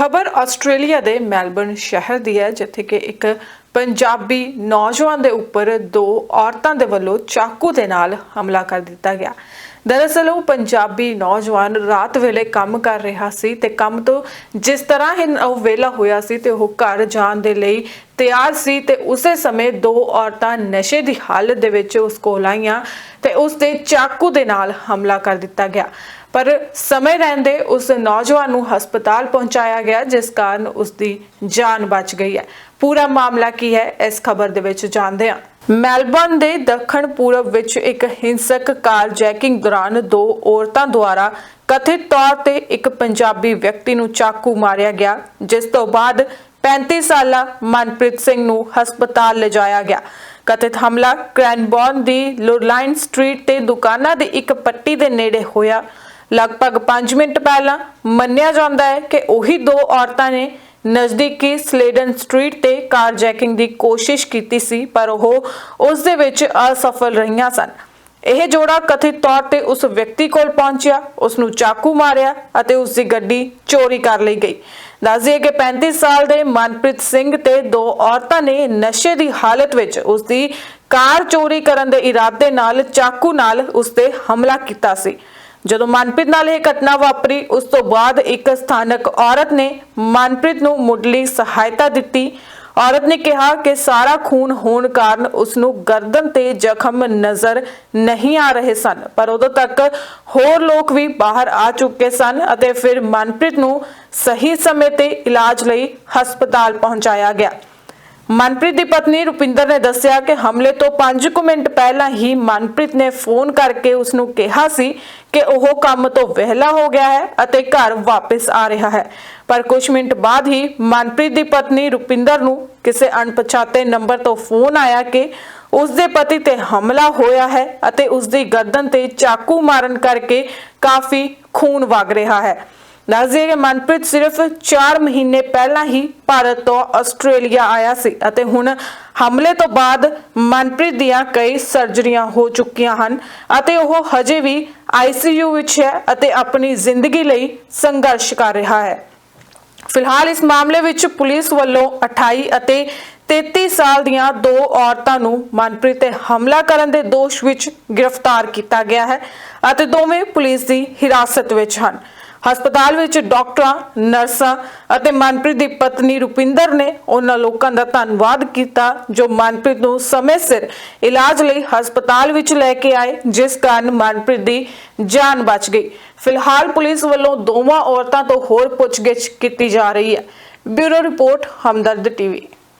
ਖਬਰ ਆਸਟ੍ਰੇਲੀਆ ਦੇ ਮੈਲਬਰਨ ਸ਼ਹਿਰ ਦੀ ਹੈ, ਜਿੱਥੇ ਕਿ ਇੱਕ ਪੰਜਾਬੀ ਨੌਜਵਾਨ ਦੇ ਉੱਪਰ ਦੋ ਔਰਤਾਂ ਦੇ ਵੱਲੋਂ ਚਾਕੂ ਦੇ ਨਾਲ ਹਮਲਾ ਕਰ ਦਿੱਤਾ ਗਿਆ। ਦਰਅਸਲ ਉਹ ਪੰਜਾਬੀ ਨੌਜਵਾਨ ਰਾਤ ਵੇਲੇ ਕੰਮ ਕਰ ਰਿਹਾ ਸੀ ਤੇ ਕੰਮ ਤੋਂ ਜਿਸ ਤਰ੍ਹਾਂ ਹੀ ਉਹ ਵੇਲਾ ਹੋਇਆ ਸੀ ਤੇ ਉਹ ਘਰ ਜਾਣ ਦੇ ਲਈ ਤਿਆਰ ਸੀ ਤੇ ਉਸੇ ਸਮੇਂ ਦੋ ਔਰਤਾਂ ਨਸ਼ੇ ਦੀ ਹਾਲਤ ਦੇ ਵਿੱਚ ਉਸ ਕੋਲ ਆਈਆਂ ਤੇ ਉਸ ਦੇ ਚਾਕੂ ਦੇ ਨਾਲ ਹਮਲਾ ਕਰ ਦਿੱਤਾ ਗਿਆ। ਪਰ ਸਮੇਂ ਰਹਿੰਦੇ ਉਸ ਨੌਜਵਾਨ ਨੂੰ ਹਸਪਤਾਲ ਪਹੁੰਚਾਇਆ ਗਿਆ, ਜਿਸ ਕਾਰਨ ਉਸ ਦੀ ਜਾਨ ਬਚ ਗਈ ਹੈ। ਪੂਰਾ ਮਾਮਲਾ ਕੀ ਹੈ, ਇਸ ਖਬਰ ਦੇ ਵਿੱਚ ਜਾਣਦੇ ਹਾਂ। ਮੈਲਬਰਨ ਦੇ ਦੱਖਣ ਪੂਰਬ ਵਿੱਚ ਇੱਕ ਹਿੰਸਕ ਕਾਰ ਜੈਕਿੰਗ ਦੌਰਾਨ ਦੋ ਔਰਤਾਂ ਦੁਆਰਾ ਕਥਿਤ ਤੌਰ ਤੇ ਇੱਕ ਪੰਜਾਬੀ ਵਿਅਕਤੀ ਨੂੰ ਚਾਕੂ ਮਾਰਿਆ ਗਿਆ, ਜਿਸ ਤੋਂ ਬਾਅਦ 35 ਸਾਲਾ ਮਨਪ੍ਰੀਤ ਸਿੰਘ ਨੂੰ ਹਸਪਤਾਲ ਲਿਜਾਇਆ ਗਿਆ। ਕਥਿਤ ਹਮਲਾ ਕ੍ਰੈਨਬੌਰਨ ਦੀ ਲੋਰਲਾਈਨ ਸਟਰੀਟ ਤੇ ਦੁਕਾਨਾਂ ਦੀ ਇੱਕ ਪੱਟੀ ਦੇ ਨੇੜੇ ਹੋਇਆ। ਲਗਭਗ 5 ਮਿੰਟ ਪਹਿਲਾਂ ਮੰਨਿਆ ਜਾਂਦਾ ਹੈ ਕਿ ਉਹੀ ਦੋ ਔਰਤਾਂ ਨੇ ਨਜ਼ਦੀਕੀ ਸਲੇਡਨ ਸਟਰੀਟ ਤੇ ਕਾਰ ਜੈਕਿੰਗ ਦੀ ਕੋਸ਼ਿਸ਼ ਕੀਤੀ ਸੀ, ਪਰ ਉਹ ਉਸ ਦੇ ਵਿੱਚ ਅਸਫਲ ਰਹੀਆਂ ਸਨ। ਇਹ ਜੋੜਾ ਕਥਿਤ ਤੌਰ ਤੇ ਉਸ ਵਿਅਕਤੀ ਕੋਲ ਪਹੁੰਚਿਆ, ਉਸ ਨੂੰ ਚਾਕੂ ਮਾਰਿਆ ਅਤੇ ਉਸ ਦੀ ਗੱਡੀ ਚੋਰੀ ਕਰ ਲਈ ਗਈ। ਦੱਸਦੀਏ ਕਿ 35 ਸਾਲ ਦੇ ਮਨਪ੍ਰੀਤ ਸਿੰਘ ਤੇ ਦੋ ਔਰਤਾਂ ਨੇ ਨਸ਼ੇ ਦੀ ਹਾਲਤ ਵਿੱਚ ਉਸ ਦੀ ਕਾਰ ਚੋਰੀ ਕਰਨ ਦੇ ਇਰਾਦੇ ਨਾਲ ਚਾਕੂ ਨਾਲ ਉਸ ਤੇ ਹਮਲਾ ਕੀਤਾ ਸੀ। ਜਦੋਂ ਮਨਪ੍ਰੀਤ ਨਾਲ ਇਹ ਘਟਨਾ ਵਾਪਰੀ, ਉਸ ਤੋਂ ਬਾਅਦ ਇੱਕ ਸਥਾਨਕ ਔਰਤ ਨੇ ਮਨਪ੍ਰੀਤ ਨੂੰ ਮੁੱਢਲੀ ਸਹਾਇਤਾ ਦਿੱਤੀ। ਔਰਤ ਨੇ ਕਿਹਾ ਕਿ ਸਾਰਾ ਖੂਨ ਹੋਣ ਕਾਰਨ ਉਸ ਨੂੰ ਗਰਦਨ ਤੇ ਜ਼ਖਮ ਨਜ਼ਰ ਨਹੀਂ ਆ ਰਹੇ ਸਨ, ਪਰ ਉਦੋਂ ਤੱਕ ਹੋਰ ਲੋਕ ਵੀ ਬਾਹਰ ਆ ਚੁੱਕੇ ਸਨ ਅਤੇ ਫਿਰ ਮਨਪ੍ਰੀਤ ਨੂੰ ਸਹੀ ਸਮੇਂ ਤੇ ਇਲਾਜ ਲਈ ਹਸਪਤਾਲ ਪਹੁੰਚਾਇਆ ਗਿਆ। ਮਨਪ੍ਰੀਤ ਦੀ ਪਤਨੀ ਰੁਪਿੰਦਰ ਨੇ ਦੱਸਿਆ ਕਿ ਹਮਲੇ ਤੋਂ 5 ਕੁ ਮਿੰਟ ਪਹਿਲਾਂ ਹੀ ਮਨਪ੍ਰੀਤ ਨੇ ਫੋਨ ਕਰਕੇ ਉਸ ਨੂੰ ਕਿਹਾ ਸੀ ਕਿ ਉਹ ਕੰਮ ਤੋਂ ਵਿਹਲਾ ਹੋ ਗਿਆ ਹੈ ਅਤੇ ਘਰ ਵਾਪਸ ਆ ਰਿਹਾ ਹੈ। ਪਰ ਕੁਝ ਮਿੰਟ ਬਾਅਦ ਹੀ ਮਨਪ੍ਰੀਤ ਦੀ ਪਤਨੀ ਰੁਪਿੰਦਰ ਨੂੰ ਕਿਸੇ ਅਣਪਛਾਤੇ ਨੰਬਰ ਤੋਂ ਫੋਨ ਆਇਆ ਕਿ ਉਸ ਦੇ ਪਤੀ ਤੇ ਹਮਲਾ ਹੋਇਆ ਹੈ ਅਤੇ ਉਸ ਦੀ ਗਰਦਨ ਤੇ ਚਾਕੂ ਮਾਰਨ ਕਰਕੇ ਕਾਫੀ ਖੂਨ ਵਗ ਰਿਹਾ ਹੈ। ਦੱਸਦੇ ਕਿ ਮਨਪ੍ਰੀਤ ਸਿਰਫ 4 ਮਹੀਨੇ ਪਹਿਲਾਂ ਹੀ ਭਾਰਤ ਤੋਂ ਆਸਟ੍ਰੇਲੀਆ ਆਇਆ ਸੀ ਅਤੇ ਹੁਣ ਹਮਲੇ ਤੋਂ ਬਾਅਦ ਮਨਪ੍ਰੀਤ ਦੀਆਂ ਕਈ ਸਰਜਰੀਆਂ ਹੋ ਚੁੱਕੀਆਂ ਹਨ ਅਤੇ ਉਹ ਹਜੇ ਵੀ ਆਈਸੀਯੂ ਵਿੱਚ ਹੈ ਅਤੇ ਆਪਣੀ ਜ਼ਿੰਦਗੀ ਲਈ ਸੰਘਰਸ਼ ਕਰ ਰਿਹਾ ਹੈ। ਫਿਲਹਾਲ ਇਸ ਮਾਮਲੇ ਵਿੱਚ ਪੁਲਿਸ ਵੱਲੋਂ 28 ਅਤੇ 33 ਸਾਲ ਦੀਆਂ ਦੋ ਔਰਤਾਂ ਨੂੰ ਮਨਪ੍ਰੀਤ ਤੇ ਹਮਲਾ ਕਰਨ ਦੇ ਦੋਸ਼ ਵਿੱਚ ਗ੍ਰਿਫਤਾਰ ਕੀਤਾ ਗਿਆ ਹੈ ਅਤੇ ਦੋਵੇਂ ਪੁਲਿਸ ਦੀ ਹਿਰਾਸਤ ਵਿੱਚ ਹਨ। ਹਸਪਤਾਲ ਵਿੱਚ ਡਾਕਟਰਾਂ, ਨਰਸਾਂ ਅਤੇ ਮਨਪ੍ਰੀਤ ਦੀ ਪਤਨੀ ਰੁਪਿੰਦਰ ਨੇ ਉਹਨਾਂ ਲੋਕਾਂ ਦਾ ਧੰਨਵਾਦ ਕੀਤਾ, ਜੋ ਮਨਪ੍ਰੀਤ ਨੂੰ ਸਮੇਂ ਸਿਰ ਇਲਾਜ ਲਈ ਹਸਪਤਾਲ ਵਿੱਚ ਲੈ ਕੇ ਆਏ, ਜਿਸ ਕਾਰਨ ਮਨਪ੍ਰੀਤ ਦੀ ਜਾਨ ਬਚ ਗਈ। ਫਿਲਹਾਲ ਪੁਲਿਸ ਵੱਲੋਂ ਦੋਵਾਂ ਔਰਤਾਂ ਤੋਂ ਹੋਰ ਪੁੱਛਗਿੱਛ ਕੀਤੀ ਜਾ ਰਹੀ ਹੈ। Bureau report, Hamdard TV.